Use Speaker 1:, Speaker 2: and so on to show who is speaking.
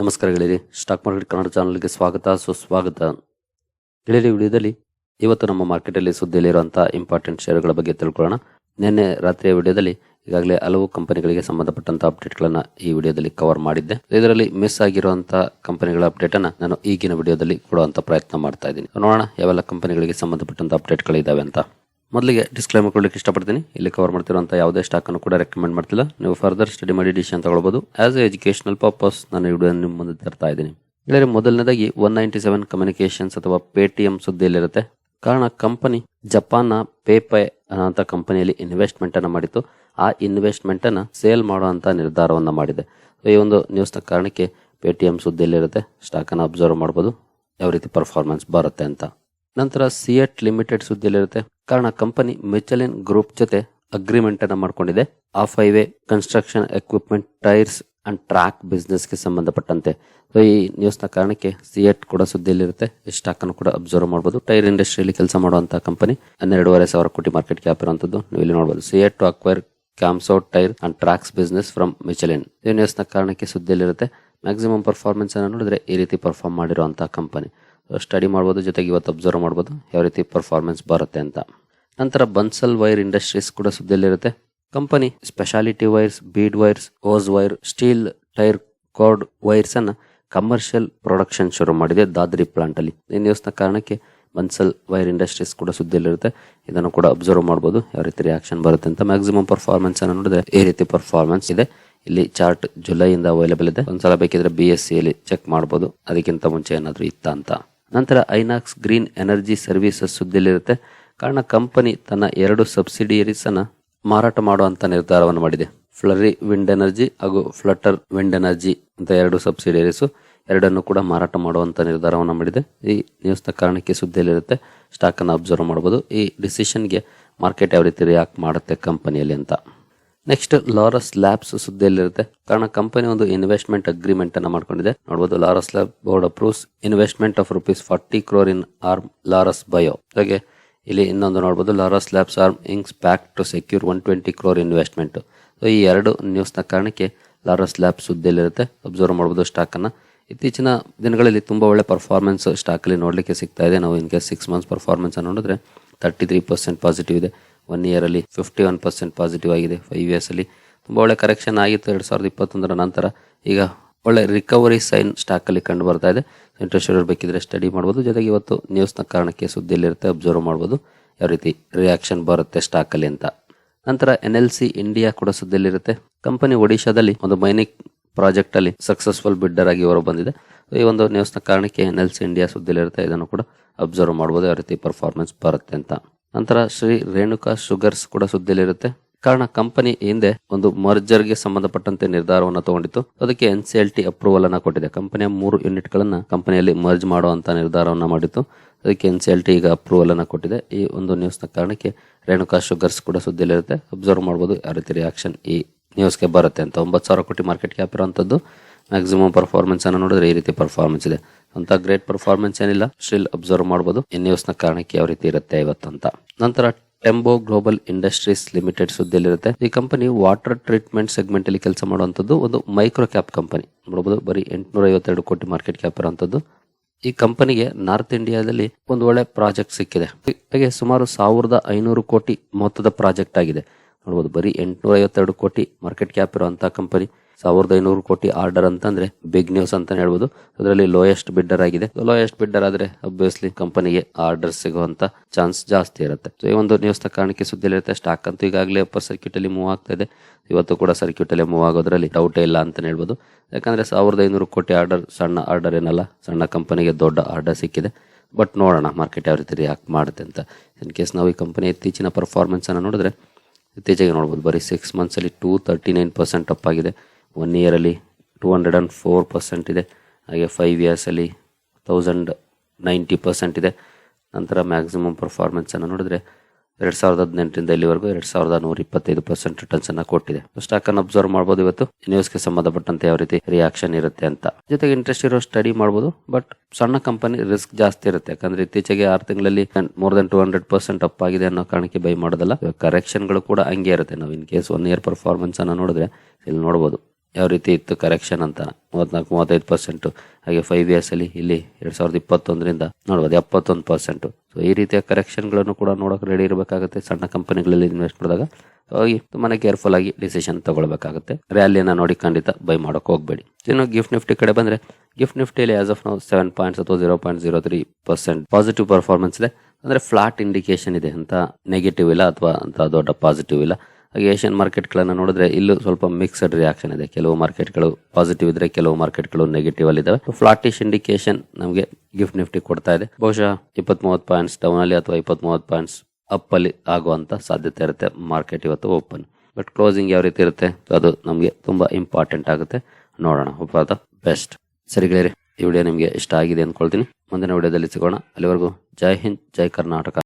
Speaker 1: ನಮಸ್ಕಾರ ಗೆಳೆಯರಿ. Stock market Kannada ಚಾನಲ್ಗೆ ಸ್ವಾಗತ. ಸುಸ್ವಾಗತ. ಗೆಳೆಯರಿ ವಿಡಿಯೋದಲ್ಲಿ ಇವತ್ತು ನಮ್ಮ ಮಾರ್ಕೆಟಲ್ಲಿ ಸುದ್ದಿಯಲ್ಲಿರುವಂತಹ ಇಂಪಾರ್ಟೆಂಟ್ ಷೇರುಗಳ ಬಗ್ಗೆ ತಿಳ್ಕೊಳ್ಳೋಣ. ನಿನ್ನೆ ರಾತ್ರಿಯ ವಿಡಿಯೋದಲ್ಲಿ ಈಗಾಗಲೇ ಹಲವು ಕಂಪನಿಗಳಿಗೆ ಸಂಬಂಧಪಟ್ಟಂತ ಅಪ್ಡೇಟ್ಗಳನ್ನು ಈ ವಿಡಿಯೋದಲ್ಲಿ ಕವರ್ ಮಾಡಿದ್ದೆ. ಇದರಲ್ಲಿ ಮಿಸ್ ಆಗಿರುವಂತಹ ಕಂಪನಿಗಳ ಅಪ್ಡೇಟ್ ಅನ್ನ ನಾನು ಈಗಿನ ವಿಡಿಯೋದಲ್ಲಿ ಕೊಡುವಂತ ಪ್ರಯತ್ನ ಮಾಡ್ತಾ ಇದ್ದೀನಿ. ನೋಡೋಣ ಯಾವೆಲ್ಲ ಕಂಪನಿಗಳಿಗೆ ಸಂಬಂಧಪಟ್ಟಂತ ಅಪ್ಡೇಟ್ಗಳಿದ್ದಾವೆ ಅಂತ. ಮೊದಲಿಗೆ ಡಿಸ್ಕ್ಲೈಮರ್ ಕೊಡ್ಲಿಕ್ಕೆ ಇಷ್ಟಪಡ್ತೀನಿ. ಇಲ್ಲಿ ಕವರ್ ಮಾಡ್ತಿರುವಂಥ ಯಾವುದೇ ಸ್ಟಾಕ್ ಅನ್ನು ಕೂಡ ರೆಕಮೆಂಡ್ ಮಾಡ್ತಿಲ್ಲ. ನೀವು ಫರ್ದರ್ ಸ್ಟಡಿ ಮಾಡಿ ಡಿಸಿಷನ್ ತಗೊಳ್ಬಹುದು ಆಸ್ ಎ ಎಜುಕೇಶನಲ್ ಪರ್ಪಸ್ ನಾನು ವಿಡಿಯೋ ನಿಮ್ಮ ಮುಂದೆ ತರ್ತಾ ಇದ್ದೀನಿ. ಇಲ್ಲಿ ಮೊದಲನೇದಾಗಿ ಒನ್ ನೈಂಟಿ ಸೆವೆನ್ ಕಮ್ಯುನಿಕೇಶನ್ಸ್ ಅಥವಾ ಪೇಟಿಎಂ ಸುದ್ದಿಯಲ್ಲಿರುತ್ತೆ. ಕಾರಣ ಕಂಪನಿ ಜಪಾನ್ನ ಪೇಪೈ ಅನ್ನೋಂಥ ಕಂಪನಿಯಲ್ಲಿ ಇನ್ವೆಸ್ಟ್ಮೆಂಟ್ ಅನ್ನು ಮಾಡಿತ್ತು. ಆ ಇನ್ವೆಸ್ಟ್ಮೆಂಟ್ ಅನ್ನು ಸೇಲ್ ಮಾಡುವಂತ ನಿರ್ಧಾರವನ್ನು ಮಾಡಿದೆ. ಈ ಒಂದು ನ್ಯೂಸ್ನ ಕಾರಣಕ್ಕೆ ಪೇಟಿಎಂ ಸುದ್ದಿಯಲ್ಲಿರುತ್ತೆ. ಸ್ಟಾಕ್ ಅನ್ನು ಅಬ್ಸರ್ವ್ ಮಾಡಬಹುದು ಯಾವ ರೀತಿ ಪರ್ಫಾರ್ಮೆನ್ಸ್ ಬರುತ್ತೆ ಅಂತ. ನಂತರ ಸಿಯಟ್ ಲಿಮಿಟೆಡ್ ಸುದ್ದಿಯಲ್ಲಿರುತ್ತೆ. ಕಾರಣ ಕಂಪನಿ ಮಿಚಲಿನ್ ಗ್ರೂಪ್ ಜೊತೆ ಅಗ್ರಿಮೆಂಟ್ ಅನ್ನು ಮಾಡಿಕೊಂಡಿದೆ. Off highway construction equipment tyres and track ಬಿಸ್ನೆಸ್ಗೆ ಸಂಬಂಧಪಟ್ಟಂತೆ. ಸೊ ಈ ನ್ಯೂಸ್ನ ಕಾರಣಕ್ಕೆ ಸಿಎಟ್ ಕೂಡ ಸುದ್ದಿಯಲ್ಲಿರುತ್ತೆ. ಸ್ಟಾಕ್ ಅನ್ನು ಕೂಡ ಅಬ್ಸರ್ವ್ ಮಾಡಬಹುದು ಟೈರ್ ಇಂಡಸ್ಟ್ರಿಯಲ್ಲಿ ಕೆಲಸ ಮಾಡುವಂತಹ ಕಂಪನಿ ಹನ್ನೆರಡೂವರೆ ಸಾವಿರ ಕೋಟಿ ಮಾರ್ಕೆಟ್ ಕ್ಯಾಪ್ ಇರುವಂತದ್ದು ನೀವು ಇಲ್ಲಿ ನೋಡಬಹುದು CEAT to acquire Camso tyre and tracks business from Michelin ಈ ನ್ಯೂಸ್ನ ಕಾರಣಕ್ಕೆ ಸುದ್ದಿಯಲ್ಲಿರುತ್ತೆ. ಮ್ಯಾಕ್ಸಿಮಮ್ ಅನ್ನು ನೋಡಿದ್ರೆ ಈ ರೀತಿ ಪರ್ಫಾರ್ಮ್ ಮಾಡಿರುವಂತಹ ಕಂಪನಿ ಸ್ಟಡಿ ಮಾಡ್ಬೋದು, ಜೊತೆಗೆ ಇವತ್ತು ಅಬ್ಸರ್ವ್ ಮಾಡ್ಬೋದು ಯಾವ ರೀತಿ ಪರ್ಫಾರ್ಮೆನ್ಸ್ ಬರುತ್ತೆ ಅಂತ. ನಂತರ ಬನ್ಸಲ್ ವೈರ್ ಇಂಡಸ್ಟ್ರೀಸ್ ಕೂಡ ಸುದ್ದಿಯಲ್ಲಿರುತ್ತೆ. Company speciality wires bead wires ಓಸ್ wire steel tyre cord wires ಅನ್ನ ಕಮರ್ಷಿಯಲ್ ಪ್ರೊಡಕ್ಷನ್ ಶುರು ಮಾಡಿದೆ ದಾದ್ರಿ ಪ್ಲಾಂಟ್ ಅಲ್ಲಿ. ಈ ನ್ಯೂಸ್ನ ಕಾರಣಕ್ಕೆ ಬನ್ಸಲ್ ವೈರ್ ಇಂಡಸ್ಟ್ರೀಸ್ ಕೂಡ ಸುದ್ದಿಯಲ್ಲಿರುತ್ತೆ. ಇದನ್ನು ಕೂಡ ಅಬ್ಸರ್ವ್ ಮಾಡಬಹುದು ಯಾವ ರೀತಿ ರಿಯಾಕ್ಷನ್ ಬರುತ್ತೆ ಅಂತ. ಮ್ಯಾಕ್ಸಿಮಮ್ ಪರ್ಫಾರ್ಮೆನ್ಸ್ ಅನ್ನು ನೋಡಿದ್ರೆ ಈ ರೀತಿ ಪರ್ಫಾರ್ಮೆನ್ಸ್ ಇದೆ. ಇಲ್ಲಿ ಚಾರ್ಟ್ ಜುಲೈಯಿಂದ ಅವೈಲೇಬಲ್ ಇದೆ. ಒಂದ್ಸಲ ಬೇಕಿದ್ರೆ ಬಿ ಎಸ್ ಸಿ ಅಲ್ಲಿ ಚೆಕ್ ಮಾಡಬಹುದು ಅದಕ್ಕಿಂತ ಮುಂಚೆ ಏನಾದ್ರು ಇತ್ತ ಅಂತ. ನಂತರ ಐನಾಕ್ಸ್ ಗ್ರೀನ್ ಎನರ್ಜಿ ಸರ್ವಿಸಸ್ ಸುದ್ದಿಯಲ್ಲಿರುತ್ತೆ ಕಾರಣ ಕಂಪನಿ ತನ್ನ ಎರಡು ಸಬ್ಸಿಡಿಯರೀಸ್ ಅನ್ನ ಮಾರಾಟ ಮಾಡುವಂತ ನಿರ್ಧಾರವನ್ನು ಮಾಡಿದೆ. ಫ್ಲರಿ ವಿಂಡ್ ಎನರ್ಜಿ ಹಾಗೂ ಫ್ಲಟರ್ ವಿಂಡ್ ಎನರ್ಜಿ ಅಂತ ಎರಡು ಸಬ್ಸಿಡಿಯರೀಸ್ ಎರಡನ್ನು ಕೂಡ ಮಾರಾಟ ಮಾಡುವಂತ ನಿರ್ಧಾರವನ್ನು ಮಾಡಿದೆ. ಈ ನ್ಯೂಸ್ನ ಕಾರಣಕ್ಕೆ ಸುದ್ದಿಯಲ್ಲಿರುತ್ತೆ ಸ್ಟಾಕ್ ಅನ್ನು ಅಬ್ಸರ್ವ್ ಮಾಡಬಹುದು ಈ ಡಿಸಿಷನ್ಗೆ ಮಾರ್ಕೆಟ್ ಯಾವ ರೀತಿ ರಿಯಾಕ್ಟ್ ಮಾಡುತ್ತೆ ಕಂಪನಿಯಲ್ಲಿ ಅಂತ. ನೆಕ್ಸ್ಟ್ ಲಾರಸ್ ಲ್ಯಾಬ್ಸ್ ಸುದ್ದಿಯಲ್ಲಿರುತ್ತೆ. ಕಾರಣ ಕಂಪನಿ ಒಂದು ಇನ್ವೆಸ್ಟ್ಮೆಂಟ್ ಅಗ್ರಿಮೆಂಟ್ ಅನ್ನ ಮಾಡ್ಕೊಂಡಿದೆ. ನೋಡಬಹುದು Laurus lab board approves investment of rupees forty crore in arm Laurus bio ಹಾಗೆ, ಇಲ್ಲಿ ಇನ್ನೊಂದು ನೋಡಬಹುದು Laurus labs arm ಇಂಗ್ಸ್ pack to secure one twenty crore investment so ಈ ಎರಡು ನ್ಯೂಸ್ನ ಕಾರಣಕ್ಕೆ ಲಾರಸ್ ಲ್ಯಾಬ್ ಸುದ್ದಿಯಲ್ಲಿರುತ್ತೆ. ಅಬ್ಸರ್ವ್ ಮಾಡಬಹುದು ಸ್ಟಾಕ್ ಅನ್ನ. ಇತ್ತೀಚಿನ ದಿನಗಳಲ್ಲಿ ತುಂಬಾ ಒಳ್ಳೆ ಪರ್ಫಾರ್ಮೆನ್ಸ್ ಸ್ಟಾಕ್ ಅಲ್ಲಿ ನೋಡ್ಲಿಕ್ಕೆ ಸಿಗ್ತಾ ಇದೆ. ನಾವು in case six months performance ನೋಡಿದ್ರೆ ತರ್ಟಿ ತ್ರೀ ಪರ್ಸೆಂಟ್ ಪಾಸಿಟಿವ್ ಇದೆ. ಒನ್ ಇಯರಲ್ಲಿ ಫಿಫ್ಟಿ ಒನ್ ಪರ್ಸೆಂಟ್ ಪಾಸಿಟಿವ್ ಆಗಿದೆ ಫೈವ್ ಇಯರ್ಸಲ್ಲಿ ತುಂಬಾ ಒಳ್ಳೆ ಕರೆಕ್ಷನ್ ಆಗಿತ್ತು ಎರಡು ಸಾವಿರದ ಇಪ್ಪತ್ತೊಂದರ ನಂತರ. ಈಗ ಒಳ್ಳೆ ರಿಕವರಿ ಸೈನ್ ಸ್ಟಾಕ್ ಅಲ್ಲಿ ಕಂಡು ಬರ್ತಾ ಇದೆ. ಇಂಟ್ರೆಸ್ಟ್ ಬೇಕಿದ್ರೆ ಸ್ಟಡಿ ಮಾಡ್ಬೋದು. ಜೊತೆಗೆ ಇವತ್ತು ನ್ಯೂಸ್ನ ಕಾರಣಕ್ಕೆ ಸುದ್ದಿಯಲ್ಲಿರುತ್ತೆ ಅಬ್ಸರ್ವ್ ಮಾಡ್ಬೋದು. ಯಾವ ರೀತಿ ರಿಯಾಕ್ಷನ್ ಬರುತ್ತೆ ಸ್ಟಾಕಲ್ಲಿ ಅಂತ. ನಂತರ ಎನ್ ಎಲ್ ಸಿ ಇಂಡಿಯಾ ಕೂಡ ಸುದ್ದಿಯಲ್ಲಿರುತ್ತೆ. ಕಂಪನಿ ಒಡಿಶಾದಲ್ಲಿ ಒಂದು ಮೈನಿಂಗ್ ಪ್ರಾಜೆಕ್ಟ್ ಅಲ್ಲಿ ಸಕ್ಸಸ್ಫುಲ್ ಬಿಡ್ಡರ್ ಆಗಿ ಹೊರ ಬಂದಿದೆ. ಈ ಒಂದು ನ್ಯೂಸ್ನ ಕಾರಣಕ್ಕೆ ಎನ್ ಎಲ್ ಸಿ ಇಂಡಿಯಾ ಸುದ್ದಿಯಲ್ಲಿರುತ್ತೆ. ಇದನ್ನು ಕೂಡ ಅಬ್ಸರ್ವ್ ಮಾಡ್ಬೋದು. ಯಾವ ರೀತಿ ಪರ್ಫಾರ್ಮೆನ್ಸ್ ಬರುತ್ತೆ ಅಂತ. ನಂತರ ಶ್ರೀ ರೇಣುಕಾ ಶುಗರ್ಸ್ ಕೂಡ ಸುದ್ದಿಯಲ್ಲಿರುತ್ತೆ. ಕಾರಣ ಕಂಪನಿ ಹಿಂದೆ ಒಂದು ಮರ್ಜರ್ಗೆ ಸಂಬಂಧಪಟ್ಟಂತೆ ನಿರ್ಧಾರವನ್ನು ತಗೊಂಡಿತ್ತು. ಅದಕ್ಕೆ N C L T approval ಅನ್ನ ಕೊಟ್ಟಿದೆ. ಕಂಪನಿಯ ಮೂರು ಯೂನಿಟ್ ಗಳನ್ನ ಕಂಪನಿಯಲ್ಲಿ ಮರ್ಜ್ ಮಾಡುವಂತ ನಿರ್ಧಾರವನ್ನ ಮಾಡಿತ್ತು. ಅದಕ್ಕೆ ಎನ್ ಸಿ ಎಲ್ ಟಿ ಈಗ ಅಪ್ರೂವಲ್ ಅನ್ನ ಕೊಟ್ಟಿದೆ. ಈ ಒಂದು ನ್ಯೂಸ್ನ ಕಾರಣಕ್ಕೆ ರೇಣುಕಾ ಶುಗರ್ಸ್ ಕೂಡ ಸುದ್ದಿಯಲ್ಲಿರುತ್ತೆ. ಅಬ್ಸರ್ವ್ ಮಾಡಬಹುದು ಯಾವ ರೀತಿ ರಿಯಾಕ್ಷನ್ ಈ ನ್ಯೂಸ್ಗೆ ಬರುತ್ತೆ ಅಂತ. ಒಂಬತ್ತು ಸಾವಿರ ಕೋಟಿ ಮಾರ್ಕೆಟ್ ಕ್ಯಾಪ್ ಇರುವಂತದ್ದು ಮ್ಯಾಕ್ಸಿಮಮ್ ಪರ್ಫಾರ್ಮೆನ್ಸ್ ಅನ್ನು ನೋಡಿದ್ರೆ ಈ ರೀತಿ ಪರ್ಫಾರ್ಮೆನ್ಸ್ ಇದೆ. ಅಂತ ಗ್ರೇಟ್ ಪರ್ಫಾರ್ಮೆನ್ಸ್ ಏನಿಲ್ಲ. ಸ್ಟಿಲ್ ಅಬ್ಸರ್ವ್ ಮಾಡಬಹುದು ನ್ಯೂಸ್ನ ಕಾರಣಕ್ಕೆ ಯಾವ ರೀತಿ ಇರುತ್ತೆ ಇವತ್ತಂತ. ನಂತರ ಟೆಂಬೋ ಗ್ಲೋಬಲ್ ಇಂಡಸ್ಟ್ರೀಸ್ ಲಿಮಿಟೆಡ್ ಸುದ್ದಿಯಲ್ಲಿರುತ್ತೆ. ಈ ಕಂಪನಿ ವಾಟರ್ ಟ್ರೀಟ್ಮೆಂಟ್ ಸೆಗ್ಮೆಂಟ್ ಅಲ್ಲಿ ಕೆಲಸ ಮಾಡುವಂತದ್ದು ಒಂದು ಮೈಕ್ರೋ ಕ್ಯಾಪ್ ಕಂಪನಿ ನೋಡಬಹುದು ಬರೀ ಎಂಟುನೂರ ಐವತ್ತೆರಡು ಕೋಟಿ ಮಾರ್ಕೆಟ್ ಕ್ಯಾಪ್ ಇರುವಂತದ್ದು ಈ ಕಂಪನಿಗೆ ನಾರ್ತ್ ಇಂಡಿಯಾದಲ್ಲಿ ಒಂದು ಒಳ್ಳೆ ಪ್ರಾಜೆಕ್ಟ್ ಸಿಕ್ಕಿದೆ. ಹಾಗೆ ಸುಮಾರು ಸಾವಿರದ ಐನೂರು ಕೋಟಿ ಮೊತ್ತದ ಪ್ರಾಜೆಕ್ಟ್ ಆಗಿದೆ. ನೋಡಬಹುದು ಬರೀ ಎಂಟುನೂರ ಐವತ್ತೆರಡು ಕೋಟಿ ಮಾರ್ಕೆಟ್ ಕ್ಯಾಪ್ ಇರುವಂತಹ ಕಂಪನಿ ಸಾವಿರದ ಐನೂರು ಕೋಟಿ ಆರ್ಡರ್ ಅಂತಂದ್ರೆ ಬಿಗ್ ನ್ಯೂಸ್ ಅಂತ ಹೇಳ್ಬೋದು. ಅದರಲ್ಲಿ ಲೋಯೆಸ್ಟ್ ಬಿಡ್ಡರ್ ಆಗಿದೆ. ಲೋಯೆಸ್ಟ್ ಬಿಡ್ಡರ್ ಆದ್ರೆ ಅಬ್ವಿಯಸ್ಲಿ ಕಂಪನಿಗೆ ಆರ್ಡರ್ ಸಿಗುವಂತ ಚಾನ್ಸ್ ಜಾಸ್ತಿ ಇರುತ್ತೆ. ಸೊ ಈ ಒಂದು ನ್ಯೂಸ್ನ ಕಾರಣಕ್ಕೆ ಸುದ್ದಿಲಿರುತ್ತೆ ಸ್ಟಾಕ್ ಅಂತೂ ಈಗಾಗಲೇ ಅಪ್ಪರ್ ಸರ್ಕ್ಯೂಟ್ ಅಲ್ಲಿ ಮೂವ್ ಆಗ್ತಾ ಇದೆ. ಇವತ್ತು ಕೂಡ ಸರ್ಕ್ಯೂಟ್ ಅಲ್ಲಿ ಮೂವ್ ಆಗೋದ್ರಲ್ಲಿ ಡೌಟೇ ಇಲ್ಲ ಅಂತ ಹೇಳ್ಬೋದು. ಯಾಕಂದ್ರೆ ಸಾವಿರದ ಐನೂರು ಕೋಟಿ ಆರ್ಡರ್ ಸಣ್ಣ ಆರ್ಡರ್ ಏನಲ್ಲ, ಸಣ್ಣ ಕಂಪನಿಗೆ ದೊಡ್ಡ ಆರ್ಡರ್ ಸಿಕ್ಕಿದೆ. ಬಟ್ ನೋಡೋಣ ಮಾರ್ಕೆಟ್ ಯಾವ ರೀತಿ ರಿಯಾಕ್ಟ್ ಮಾಡುತ್ತೆ ಅಂತ. ಇನ್ ಕೇಸ್ ನಾವು ಈ ಕಂಪನಿ ಇತ್ತೀಚಿನ ಪರ್ಫಾರ್ಮೆನ್ಸ್ ಅನ್ನು ನೋಡಿದ್ರೆ, ಇತ್ತೀಚೆಗೆ ನೋಡ್ಬೋದು, ಬರೀ six ಮಂತ್ಸಲ್ಲಿ two thirty nine percent up ಆಗಿದೆ. One ಇಯರಲ್ಲಿ two hundred and four percent ಇದೆ. ಹಾಗೆ ಫೈವ್ ಇಯರ್ಸಲ್ಲಿ ತೌಸಂಡ್ ನೈಂಟಿ ಪರ್ಸೆಂಟ್ ಇದೆ. ನಂತರ ಮ್ಯಾಕ್ಸಿಮಮ್ ಪರ್ಫಾರ್ಮೆನ್ಸನ್ನು ನೋಡಿದ್ರೆ ಎರಡು ಸಾವಿರದ ಹದಿನೆಂಟರಿಂದ ಇಲ್ಲಿವರೆಗೂ ಎರಡು ಸಾವಿರದ ನೂರ ಇಪ್ಪತ್ತೈದು ಪರ್ಸೆಂಟ್ ರಿಟರ್ನ್ಸ್ ಅನ್ನು ಕೊಟ್ಟಿದೆ. ಸ್ಟಾಕ್ ಅನ್ನು ಅಬ್ಸರ್ವ್ ಮಾಡ್ಬೋದು ಇವತ್ತು. ನ್ಯೂಸ್ಗೆ ಸಂಬಂಧಪಟ್ಟಂತೆ ಯಾವ ರೀತಿ ರಿಯಾಕ್ಷನ್ ಇರುತ್ತೆ ಅಂತ. ಜೊತೆಗೆ ಇಂಟ್ರೆಸ್ಟ್ ಇರೋ ಸ್ಟಡಿ ಮಾಡ್ಬೋದು ಬಟ್ ಸಣ್ಣ ಕಂಪನಿ ರಿಸ್ಕ್ ಜಾಸ್ತಿ ಇರುತ್ತೆ. ಯಾಕಂದ್ರೆ ಇತ್ತೀಚೆಗೆ ಆರು ತಿಂಗಳಲ್ಲಿ more than two hundred percent up ಆಗಿದೆ ಅನ್ನೋ ಕಾರಣಕ್ಕೆ ಬೈ ಮಾಡೋದಲ್ಲ. ಕರೆಕ್ಷನ್ಗಳು ಕೂಡ ಹಂಗೆ ಇರುತ್ತೆ. ನಾವು in case one year performance ಅನ್ನು ನೋಡಿದ್ರೆ ಇಲ್ಲಿ ನೋಡಬಹುದು ಯಾವ ರೀತಿ ಇತ್ತು ಕರೆಕ್ಷನ್ ಅಂತ? ಮೂವತ್ನಾಲ್ಕು, ಮೂವತ್ತೈದು ಪರ್ಸೆಂಟ್ ಹಾಗೆ ಫೈವ್ ಇಯರ್ಸ್ ಅಲ್ಲಿ ಇಲ್ಲಿ ಎರಡ್ ಸಾವಿರದ ಇಪ್ಪತ್ತೊಂದರಿಂದ ನೋಡ್ಬೋದು ಎಪ್ಪತ್ತೊಂದು ಪರ್ಸೆಂಟು ಸೊ ಈ ರೀತಿಯ ಕರೆಕ್ಷನ್ಗಳನ್ನು ಕೂಡ ನೋಡೋಕೆ ರೆಡಿ ಇರಬೇಕಾಗುತ್ತೆ. ಸಣ್ಣ ಕಂಪನಿಗಳಲ್ಲಿ ಇನ್ವೆಸ್ಟ್ ಮಾಡಿದಾಗ ಹೋಗಿ ತುಂಬಾ ಕೇರ್ಫುಲ್ ಆಗಿ ಡಿಸಿಷನ್ ತಗೊಳ್ಬೇಕಾಗುತ್ತೆ. ರ್ಯಾಲಿಯನ್ನ ನೋಡಿ ಖಂಡಿತ ಬೈ ಮಾಡೋಕೆ ಹೋಗಬೇಡಿ. ಇನ್ನು ಗಿಫ್ಟ್ ನಿಫ್ಟಿ ಕಡೆ ಬಂದ್ರೆ ಗಿಫ್ಟ್ ನಿಫ್ಟಿಯಲ್ಲಿ ಆಸ್ ಆಫ್ ನಾವು ಸೆವೆನ್ ಪಾಯಿಂಟ್ಸ್ ಅಥವಾ zero point zero three percent positive performance ಇದೆ. ಅಂದ್ರೆ ಫ್ಲಾಟ್ ಇಂಡಿಕೇಶನ್ ಇದೆ ಅಂತ ನೆಗೆಟಿವ್ ಇಲ್ಲ ಅಥವಾ ಅಂತ ದೊಡ್ಡ ಪಾಸಿಟಿವ್ ಇಲ್ಲ. ಹಾಗೆ ಏಷ್ಯನ್ ಮಾರ್ಕೆಟ್ಗಳನ್ನು ನೋಡಿದ್ರೆ ಇಲ್ಲೂ ಸ್ವಲ್ಪ ಮಿಕ್ಸ್ಡ್ ರಿಯಾಕ್ಷನ್ ಇದೆ. ಕೆಲವು ಮಾರ್ಕೆಟ್ಗಳು ಪಾಸಿಟಿವ್ ಇದ್ರೆ ಕೆಲವು ಮಾರ್ಕೆಟ್ಗಳು ನೆಗೆಟಿವ್ ಅಲ್ಲಿ ಇದಾವೆ. ಫ್ಲಾಟಿಶ್ ಇಂಡಿಕೇಶನ್ ನಮಗೆ ಗಿಫ್ಟ್ ನಿಫ್ಟಿ ಕೊಡ್ತಾ ಇದೆ. ಬಹುಶಃ ಇಪ್ಪತ್ತ್ ಮೂವತ್ತು ಪಾಯಿಂಟ್ಸ್ ಡೌನ್ ಅಲ್ಲಿ ಅಥವಾ ಇಪ್ಪತ್ತ್ ಮೂವತ್ತು ಪಾಯಿಂಟ್ಸ್ ಅಪ್ ಅಲ್ಲಿ ಆಗುವಂತ ಸಾಧ್ಯತೆ ಇರುತ್ತೆ ಮಾರ್ಕೆಟ್ ಇವತ್ತು ಓಪನ್ ಬಟ್ ಕ್ಲೋಸಿಂಗ್ ಯಾವ ರೀತಿ ಇರುತ್ತೆ, ಅದು ನಮಗೆ ತುಂಬಾ ಇಂಪಾರ್ಟೆಂಟ್ ಆಗುತ್ತೆ. ನೋಡೋಣ ಹೋಪ್ ಬೆಸ್ಟ್ ಸರಿ ಈ ವಿಡಿಯೋ ನಿಮಗೆ ಇಷ್ಟ ಆಗಿದೆ ಅಂದ್ಕೊಳ್ತೀನಿ. ಮುಂದಿನ ವಿಡಿಯೋದಲ್ಲಿ ಸಿಗೋಣ. ಅಲ್ಲಿವರೆಗೂ ಜೈ ಹಿಂದ್, ಜೈ ಕರ್ನಾಟಕ.